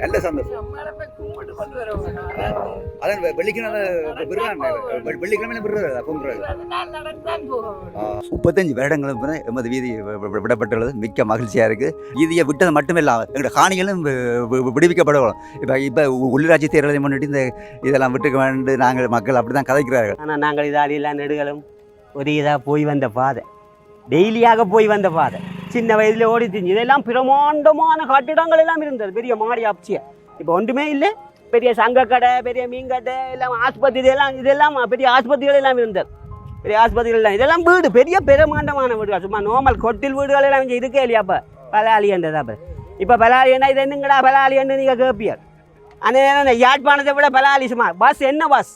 நல்ல சந்தோஷம். அதான் வெள்ளிக்கிழமை விடுறாங்க வெள்ளிக்கிழமை விடுறது பொங்குறது முப்பத்தஞ்சு வருடங்களுக்கு பிறகு எமது வீதி விடப்பட்டுள்ளது. மிக்க மகிழ்ச்சியாக இருக்குது வீதியை விட்டது மட்டுமில்லாமல் எங்களுடைய காணிகளும் வி- வி- விடுவிக்கப்படணும் இப்போ இப்போ உள்ளாட்சி தேர்தலை முன்னிட்டு இந்த இதெல்லாம் விட்டுக்க வேண்டும் நாங்கள் மக்கள் அப்படி தான் கதைக்கிறார்கள். ஆனால் நாங்கள் இதாலியெல்லாம் நெடுகளும் ஒரு இதாக போய் வந்த பாதை. டெய்லியாக போய் வந்த பாதை. சின்ன வயதில் ஓடி திரிஞ்சு. இதெல்லாம் பிரமாண்டமான கட்டிடங்கள் எல்லாம் இருந்தது. பெரிய மாடி ஆப்சியா. இப்போ ஒன்றுமே இல்லை. பெரிய சங்கக்கடை பெரிய மீன்கடை எல்லாம் ஆஸ்பத்திரி இதெல்லாம் இதெல்லாம் பெரிய ஆஸ்பத்திரிகள் எல்லாம் இருந்தது. பெரிய ஆஸ்பத்திரிகள் எல்லாம். இதெல்லாம் வீடு பெரிய பிரமாண்டமான வீடுகள். சும்மா நார்மல் கொட்டில் வீடுகள் எல்லாம் இங்கே இருக்கே இல்லையா அப்போ? பலாலின்றது அப்போ. இப்போ பலாலியன்னா இது என்னங்கடா பலாலியன்னு நீங்கள் கேட்பியார் அந்த யாழ்ப்பாணத்தை விட பலாலி சும்மா பஸ் என்ன பஸ்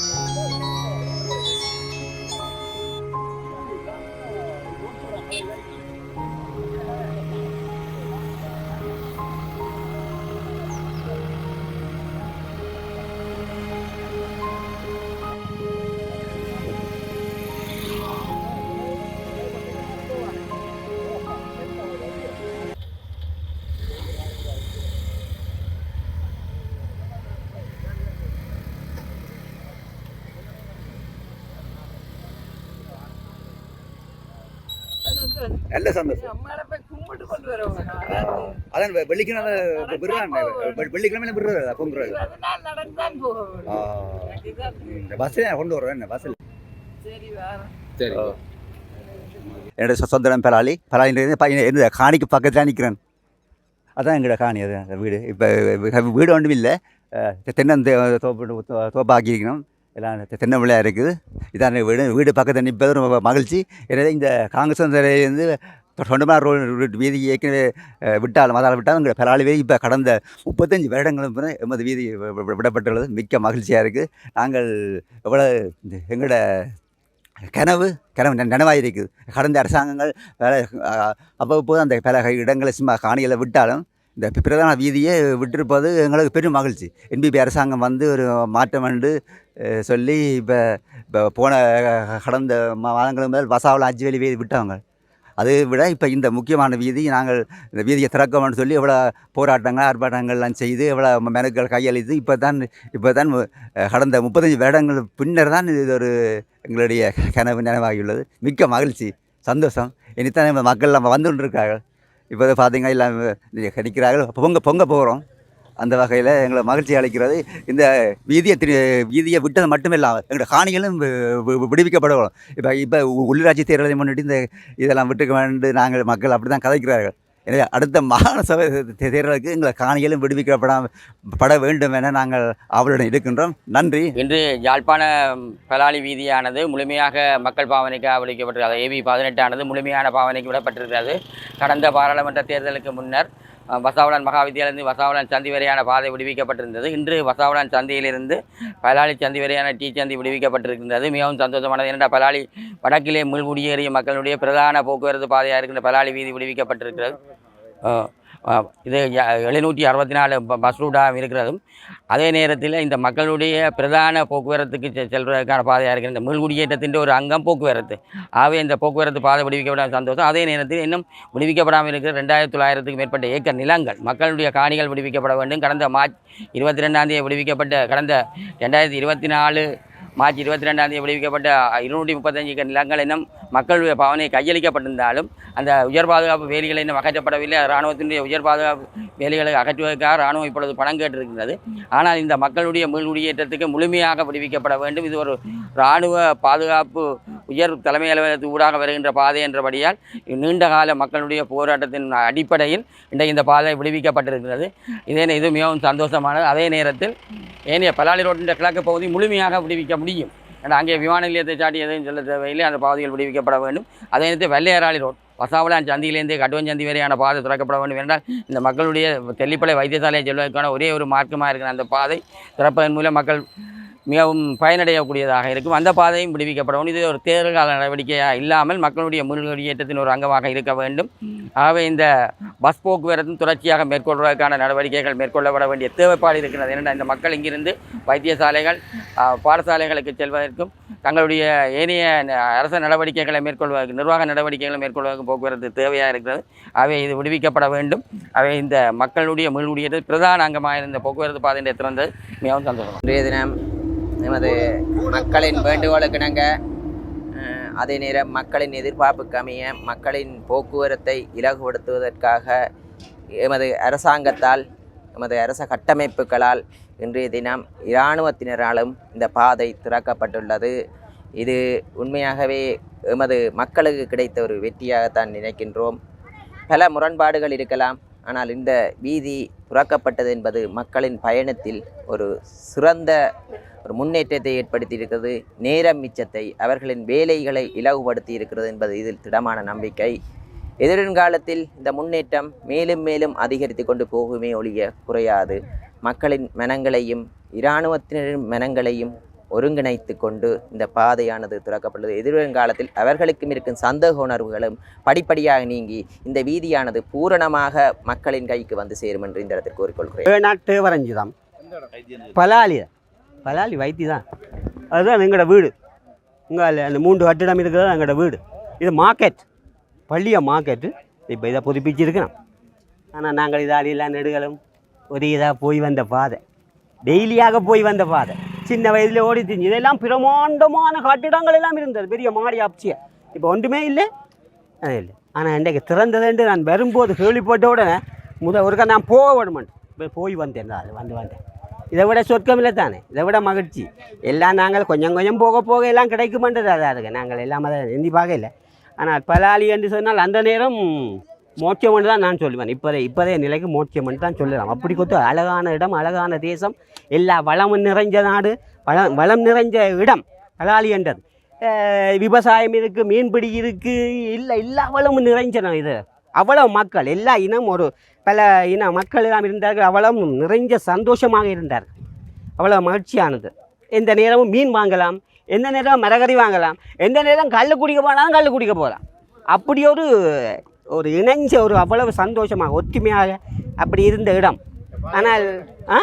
Música நல்ல சந்தோஷம். அதான் வெள்ளிக்கிழமை விடுறாங்க வெ- வெள்ளிக்கிழமை விடுறது பொங்குறது இந்த பஸ்ஸில் கொண்டு வருவேன் என்ன பஸ்ஸில் சரி என்னோட சொ- சொந்த இடம் பலாலி பையன் என்ன காணிக்கு பக்கத்தில் நிற்கிறேன் அதான் எங்களோட காணி அது வீடு. இப்போ வீடு ஒன்றும் இல்லை. தென்னந்த தோப்பு தோப்பாக்கியிருக்கணும். எல்லாம் தெ- தென்னை இருக்குது. இதான் வீடு வீடு பக்கத்தில் நிற்பது ரொம்ப மகிழ்ச்சி. எனவே இந்த காங்கிரஸ் வந்து தொண்டமார் ரோடு வீதி ஏற்கனவே விட்டால் விட்டாலும் அதால் விட்டாலும் எங்கள் பலாலி வீதி இப்போ கடந்த முப்பத்தஞ்சு வருடங்களுக்கு எமது வீதி விடப்பட்டுள்ளது. மிக்க மகிழ்ச்சியாக இருக்குது நாங்கள் எவ்வளோ இந்த எங்களோட கனவு கனவு ந- நனவாயிருக்குது கடந்த அரசாங்கங்கள் வேலை அப்பப்போ அந்த பல இடங்களை சும்மா காணிகளை விட்டாலும் இந்த பிரதான வீதியை விட்டிருப்பது எங்களுக்கு பெரும் மகிழ்ச்சி. என்பிபி அரசாங்கம் வந்து ஒரு மாற்றம் வந்து சொல்லி இப்போ இப்போ போன கடந்த மா- மாதங்களுக்கு முதல் வசாவில் அஞ்சு வீதி விட்டாங்க அதை விட இப்போ இந்த முக்கியமான வீதி நாங்கள் இந்த வீதியை திறக்கணும்னு சொல்லி எவ்வளோ போராட்டங்கள் ஆர்ப்பாட்டங்கள்லாம் செய்து எவ்வளோ மெனுக்கள் கையளித்து இப்போ தான் இப்போ தான் கடந்த முப்பத்தஞ்சு வருடங்கள் பின்னர் தான் இது ஒரு எங்களுடைய கனவு நினைவாகியுள்ளது. மிக்க மகிழ்ச்சி சந்தோஷம். இனித்தான் மக்கள் நம்ம வந்து கொண்டிருக்கார்கள் இப்போ பார்த்தீங்கன்னா எல்லாம் கிடைக்கிறார்கள் பொங்க பொங்க போகிறோம். அந்த வகையில் எங்களை மகிழ்ச்சி அளிக்கிறது. இந்த வீதியை திரு வீதியை விட்டது மட்டுமில்லாமல் எங்களோட காணிகளும் விடுவிக்கப்படணும் இப்போ இப்போ உள்ளாட்சி தேர்தலை முன்னிட்டு இந்த இதெல்லாம் விட்டுக்க வேண்டு நாங்கள் மக்கள் அப்படி தான் கதைக்கிறார்கள். எனவே அடுத்த மாகாண சபை தேர்தலுக்கு எங்களை காணிகளும் விடுவிக்கப்படாம பட வேண்டும் என நாங்கள் அவளுடன் இருக்கின்றோம். நன்றி. இன்று யாழ்ப்பாண பலாளி வீதியானது முழுமையாக மக்கள் பாவனைக்கு அவளிக்கப்பட்டிருக்கிறது ஏபி பதினெட்டானது முழுமையான பாவனைக்கு விடப்பட்டிருக்கிறது. கடந்த பாராளுமன்ற தேர்தலுக்கு முன்னர் வசாவளன் மகாவித்தியாலயிலிருந்து வசாவளன் சந்தி வரையான பாதை விடுவிக்கப்பட்டிருந்தது. இன்று வசாவளன் சந்தியிலிருந்து பலாளி சந்தி வரையான டீ சந்தி விடுவிக்கப்பட்டிருக்கின்றது. மிகவும் சந்தோஷமானது ஏனென்றால் பலாளி வடக்கிலே முள்குடியேறிய மக்களுடைய பிரதான போக்குவரத்து பாதையாக இருக்கின்ற பலாளி வீதி விடுவிக்கப்பட்டிருக்கிறது. இது எழுநூற்றி அறுபத்தி நாலு பஸ் ரூட்டாக இருக்கிறதும். அதே நேரத்தில் இந்த மக்களுடைய பிரதான போக்குவரத்துக்கு செ- செல்வதற்கான பாதையாக இருக்கிற இந்த மீள்குடியேற்றத்தின் ஒரு அங்கம் போக்குவரத்து. ஆகவே இந்த போக்குவரத்து பாதை விடுவிக்கப்படாத சந்தோஷம். அதே நேரத்தில் இன்னும் விடுவிக்கப்படாமல் இருக்கிற ரெண்டாயிரத்தி தொள்ளாயிரத்துக்கு மேற்பட்ட ஏக்கர் நிலங்கள் மக்களுடைய காணிகள் விடுவிக்கப்பட வேண்டும். கடந்த மார்ச் இருபத்தி ரெண்டாம் தேதி விடுவிக்கப்பட்ட கடந்த ரெண்டாயிரத்தி இருபத்தி நாலு மார்ச் இருபத்தி ரெண்டாம் தேதி விடுவிக்கப்பட்ட இருநூற்றி முப்பத்தஞ்சு நிலங்கள் இன்னும் மக்களுடைய பவனை கையளிக்கப்பட்டிருந்தாலும் அந்த உயர் பாதுகாப்பு வேலிகள் இன்னும் அகற்றப்படவில்லை. இராணுவத்தினுடைய உயர் பாதுகாப்பு வேலிகளை அகற்றுவதற்காக இராணுவம் இப்பொழுது பணம் கேட்டிருக்கிறது ஆனால் இந்த மக்களுடைய மீள்குடியேற்றத்துக்கு முழுமையாக விடுவிக்கப்பட வேண்டும். இது ஒரு இராணுவ பாதுகாப்பு உயர் தலைமை அலுவலகத்து ஊடாக வருகின்ற பாதை என்றபடியால் நீண்ட கால மக்களுடைய போராட்டத்தின் அடிப்படையில் இன்றைக்கு இந்த பாதை விடுவிக்கப்பட்டிருக்கிறது. இதே இது மிகவும் சந்தோஷமானது. அதே நேரத்தில் ஏனைய பலாலி ரோட்டின் கிழக்கு பகுதி முழுமையாக விடுவிக்க முடியும். ஏன்னா அங்கே விமான நிலையத்தை சாட்டி எதுவும் சொல்ல தேவையில்லை. அந்த பகுதிகள் விடுவிக்கப்பட வேண்டும். அதே நேரத்தில் வெள்ளையராளி ரோட் வசாவளான் சந்தியிலேருந்து கட்டுவஞ்சந்தி வரையான பாதை திறக்கப்பட வேண்டும் என்றால் இந்த மக்களுடைய தெல்லிப்பளை வைத்தியசாலையை செல்வதற்கான ஒரே ஒரு மார்க்கமாக இருக்கிற அந்த பாதை திறப்பதன் மூலம் மக்கள் மிகவும் பயனடையக்கூடியதாக இருக்கும். அந்த பாதையும் விடுவிக்கப்படவும். இது ஒரு தேர்தல் நடவடிக்கையாக இல்லாமல் மக்களுடைய முன்குடியேற்றத்தின் ஒரு அங்கமாக இருக்க வேண்டும். ஆகவே இந்த பஸ் போக்குவரத்தும் தொடர்ச்சியாக மேற்கொள்வதற்கான நடவடிக்கைகள் மேற்கொள்ளப்பட வேண்டிய தேவைப்பாடு இருக்கிறது. ஏனென்றால் இந்த மக்கள் இங்கிருந்து வைத்தியசாலைகள் பாடசாலைகளுக்கு செல்வதற்கும் தங்களுடைய ஏனைய அரச நடவடிக்கைகளை மேற்கொள்வதற்கு நிர்வாக நடவடிக்கைகளை மேற்கொள்வதற்கு போக்குவரத்து தேவையாக இருக்கிறது. அவை இது விடுவிக்கப்பட வேண்டும். அவை இந்த மக்களுடைய முன்குடியேற்ற பிரதான அங்கமாக இருந்த போக்குவரத்து பாதையை திறந்தது. மிகவும் சந்தோஷம். இன்றைய தினம் எமது மக்களின் வேண்டுகோளுக்கு இணங்க அதே நேரம் மக்களின் எதிர்பார்ப்புக்கு அமைய மக்களின் போக்குவரத்தை இலகுபடுத்துவதற்காக எமது அரசாங்கத்தால் எமது அரச கட்டமைப்புகளால் இன்றைய தினம் இராணுவத்தினராலும் இந்த பாதை திறக்கப்பட்டுள்ளது. இது உண்மையாகவே எமது மக்களுக்கு கிடைத்த ஒரு வெற்றியாகத்தான் நினைக்கின்றோம். பல முரண்பாடுகள் இருக்கலாம் ஆனால் இந்த வீதி துறக்கப்பட்டது என்பது மக்களின் பயணத்தில் ஒரு சிறந்த ஒரு முன்னேற்றத்தை ஏற்படுத்தி இருக்கிறது நேரம் மிச்சத்தை அவர்களின் வேலைகளை இலகுபடுத்தி இருக்கிறது என்பது இதில் திடமான நம்பிக்கை. எதிர்காலத்தில் இந்த முன்னேற்றம் மேலும் மேலும் அதிகரித்து கொண்டு போகுமே ஒழிய குறையாது. மக்களின் மனங்களையும் இராணுவத்தினரின் மனங்களையும் ஒருங்கிணைத்து கொண்டு இந்த பாதையானது திறக்கப்பட்டது எதிர்காலத்தில் அவர்களுக்கும் இருக்கும் சந்தேக உணர்வுகளும் படிப்படியாக நீங்கி இந்த வீதியானது பூரணமாக மக்களின் கைக்கு வந்து சேரும் என்று இந்த இடத்தில் கூறிக்கொள்கிறேன். பலாலியா பலாலி வைத்தி தான். அதுதான் எங்களோட வீடு. இங்கே அந்த மூன்று கட்டிடம் இருக்கிறது எங்களோட வீடு. இது மார்க்கெட் பள்ளிய மார்க்கெட்டு இப்போ இதை புதுப்பிச்சிருக்கிறோம் ஆனால் நாங்கள் இதாலியெல்லாம் நெடுகளும் ஒரு இதாக போய் வந்த பாதை. டெய்லியாக போய் வந்த பாதை. சின்ன வயதில் ஓடி திரிஞ்சு. இதெல்லாம் பிரமாண்டமான கட்டிடங்கள் எல்லாம் இருந்தது. பெரிய மாடி ஆப்சியா. இப்போ ஒன்றுமே இல்லை. அது இல்லை. ஆனால் இன்றைக்கு திறந்ததுண்டு நான் வரும்போது கேள்விப்பட்ட உடனே முத ஒருக்கா நான் போக விட மாட்டேன் போய் வந்தேன். அது வந்து வந்தேன். இதை விட சொர்க்கம் இல்லை தானே? இதை விட மகிழ்ச்சி. எல்லாம் நாங்கள் கொஞ்சம் கொஞ்சம் போக போக எல்லாம் கிடைக்குமன்றது அதாக இருக்கு. நாங்கள் எல்லாம் அதை எந்தி பார்க்கல. ஆனால் பலாலி என்று சொன்னால் அந்த நேரம் மோட்சம் தான் நான் சொல்லுவேன். இப்போதே இப்போதைய நிலைக்கு மோட்சம் தான் சொல்லலாம். அப்படி கொத்து அழகான இடம் அழகான தேசம் எல்லா வளமும் நிறைஞ்ச நாடு வளம் வளம் நிறைஞ்ச இடம் பலாளி என்றது. விவசாயம் இருக்குது மீன்பிடி இருக்குது இல்லை எல்லா வளமும் நிறைஞ்ச இடம் இது. அவ்வளவு மக்கள் எல்லா இனம் ஒரு பல இன மக்கள் எல்லாம் இருந்தார்கள். அவ்வளவு நிறைஞ்ச சந்தோஷமாக இருந்தார்கள். அவ்வளோ மகிழ்ச்சியானது. எந்த நேரமும் மீன் வாங்கலாம் எந்த நேரம் மரகறி வாங்கலாம் எந்த நேரம் கல் குடிக்க போனாலும் கல் குடிக்க போகலாம். அப்படி ஒரு ஒரு இணைஞ்ச ஒரு அவ்வளவு சந்தோஷமாக ஒற்றுமையாக அப்படி இருந்த இடம். ஆனால் ஆ?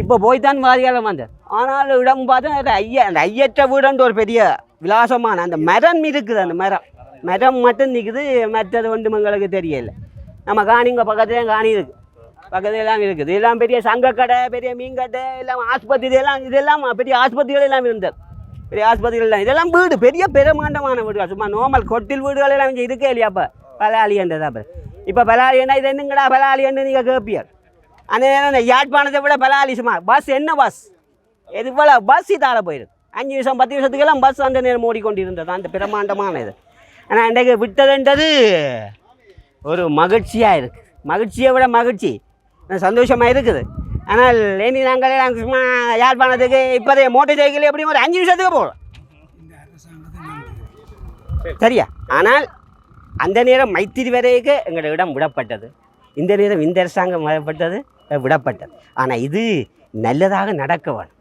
இப்போ போய்த்தான் வாதிகாலம் வந்தது ஆனால் இடம் பார்த்தா அந்த ஐயா அந்த ஐயற்ற வீடுன்ற ஒரு பெரிய விலாசமான அந்த மரம் இருக்குது அந்த மரம். மரம் மட்டும் நிற்குது மற்றது ஒன்றும் எங்களுக்கு தெரியல. நம்ம காணிங்க பக்கத்துலேயும் காணி இருக்குது பக்கத்துல எல்லாம் இருக்குது. இதெல்லாம் பெரிய சங்கக்கடை பெரிய மீன்கடை எல்லாம் ஆஸ்பத்திரி இதெல்லாம் இதெல்லாம் பெரிய ஆஸ்பத்திரிகள் எல்லாம் இருந்தது. பெரிய ஆஸ்பத்திரிகள் எல்லாம் இதெல்லாம் வீடு பெரிய பிரமாண்டமான வீடுகள். சும்மா நார்மல் கொட்டில் வீடுகள் எல்லாம் இங்கே இருக்கே இல்லையா அப்போ? பலாலியன்றது அப்போ. இப்போ பலாலியன்னா இது என்னங்கடா பலாலியன்னு நீங்கள் கேட்பியார் அந்த நேரம் யாழ்ப்பாணத்தை விட பலாலி சும்மா. பஸ் என்ன பஸ்? இது போல் பஸ் இதால் போயிடுது அஞ்சு நிமிஷம் பத்து நிமிஷத்துக்கெல்லாம் பஸ் அந்த நேரம் ஓடிக்கொண்டிருந்தது. அந்த பிரமாண்டமான இது ஆனால் இன்றைக்கு விட்டதுன்றது ஒரு மகிழ்ச்சியாக இருக்குது மகிழ்ச்சியை விட மகிழ்ச்சி. சந்தோஷமாக இருக்குது. ஆனால் ஏனி நாங்கள் எல்லாம் சும்மா பண்ணதுக்கு இப்போதைய மோட்டர் சைக்கிள் எப்படி ஒரு அஞ்சு நிமிஷத்துக்கு போகலாம் சரியா? ஆனால் அந்த நேரம் மைத்திரி வரைக்கு எங்களோட இடம் விடப்பட்டது. இந்த நேரம் இந்த அரசாங்கம் வரப்பட்டது விடப்பட்டது. ஆனால் இது நல்லதாக நடக்க வேணும்.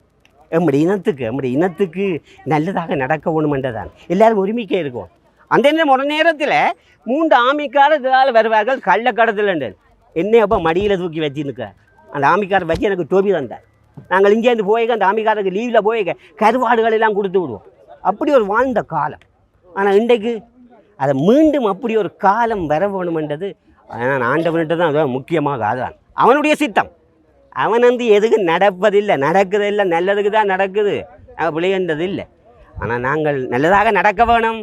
எம்முடைய இனத்துக்கு எம்முடைய இனத்துக்கு நல்லதாக நடக்க வேணுமென்றதான் எல்லாரும் உரிமைக்கே இருக்கும். அந்த நேரம் ஒரு நேரத்தில் மூன்று ஆமிக்கார இதனால் வருவார்கள் கள்ளக்கடத்தில் என்னை அப்போ மடியில் தூக்கி வச்சுருக்க அந்த ஆமிக்காரை வச்சு எனக்கு டோபி தந்தார். நாங்கள் இங்கேருந்து போய் அந்த ஆமிக்காரருக்கு லீவில் போய் கருவாடுகள் எல்லாம் கொடுத்து விடுவோம். அப்படி ஒரு வாழ்ந்த காலம். ஆனால் இன்றைக்கு அதை மீண்டும் அப்படி ஒரு காலம் வர வேணுமென்றது ஆனால் ஆண்டவன்கிட்ட தான் அதுதான் முக்கியமாக அதுதான் அவனுடைய சித்தம். அவன் வந்து எதுக்கு நடப்பதில்லை நடக்குதில்லை நல்லதுக்கு தான் நடக்குது. அவன் இல்லை ஆனால் நாங்கள் நல்லதாக நடக்க வேணும்.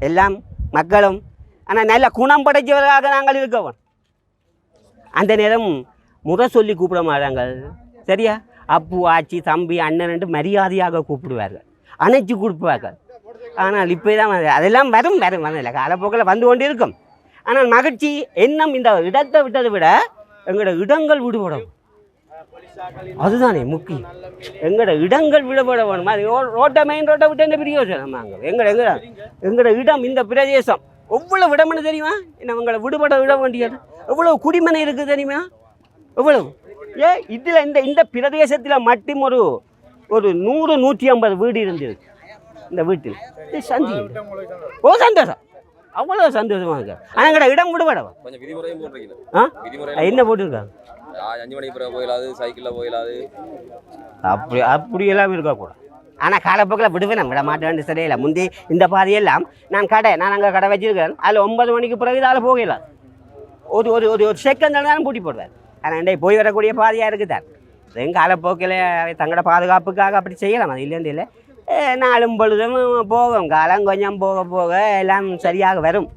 எல்லாம் மக்களும் ஆனால் நல்ல குணம் படைச்சவர்களாக நாங்கள் இருக்க அந்த நேரம் முறை சொல்லி கூப்பிட மாட்டாங்க சரியா அப்பு ஆச்சி தம்பி அண்ணன் மரியாதையாக கூப்பிடுவார்கள் அணைச்சி கொடுப்பார்கள் ஆனால் இப்போ தான் அதெல்லாம் வரும் வரும் வரல காலப்போக்கில் வந்து கொண்டு இருக்கும் ஆனால் மகிழ்ச்சி எண்ணம் இந்த இடத்தை விட்டதை விட எங்களோட இடங்கள் விடுபடும் அதுதானே முக்கியம். எங்களோட இடங்கள் விடுபட வேணும்? அது ரோட்டை மெயின் ரோட்டை விட்டு என்ன பிரியோசனம் நாங்கள் எங்களோட எங்களோட எங்களோட இடம் இந்த பிரதேசம். எவ்வளவு இடம்னு தெரியுமா? என்ன உங்களை விடுபட விட வேண்டியது? எவ்வளவு குடிமனை இருக்குது தெரியுமா? எவ்வளவு? ஏ இதில் இந்த இந்த பிரதேசத்தில் மட்டும் ஒரு ஒரு நூறு நூற்றி ஐம்பது வீடு இருந்தது இந்த வீட்டில். சந்தி. ஓ சந்தோஷம். அவ்வளோ சந்தோஷமாக இருக்கு. ஆனால் கடை இடம் விடுபடவா? ஆ? என்ன போட்டிருக்காங்க அஞ்சு மணிக்கு பிறகு போயிடாது சைக்கிளில் போயிடாது அப்படி அப்படியெல்லாம் இருக்கக்கூடாது. ஆனால் காலப்போக்கில் விடுவேன் விட மாட்டேன்னு சரியில்லை முந்தி இந்த பாதையெல்லாம் நான் கடை நான் அங்கே கடை வச்சிருக்கேன் அதில் ஒன்பது மணிக்கு பிறகு இதால் போகலாம் ஒரு ஒரு ஒரு ஒரு செகண்ட் தான் பூட்டி போடுவேன். ஆனால் இன்றைக்கு போய் வரக்கூடிய பாதையாக இருக்குதான் எங்கள் காலப்போக்கில் தங்களோட பாதுகாப்புக்காக அப்படி செய்யலாம் அது இல்லைன்னு இல்லை. ஏ, நாளும் பொழுதும் போகும் காலம் கொஞ்சம் போக போக எல்லாம் சரியாக வரும்.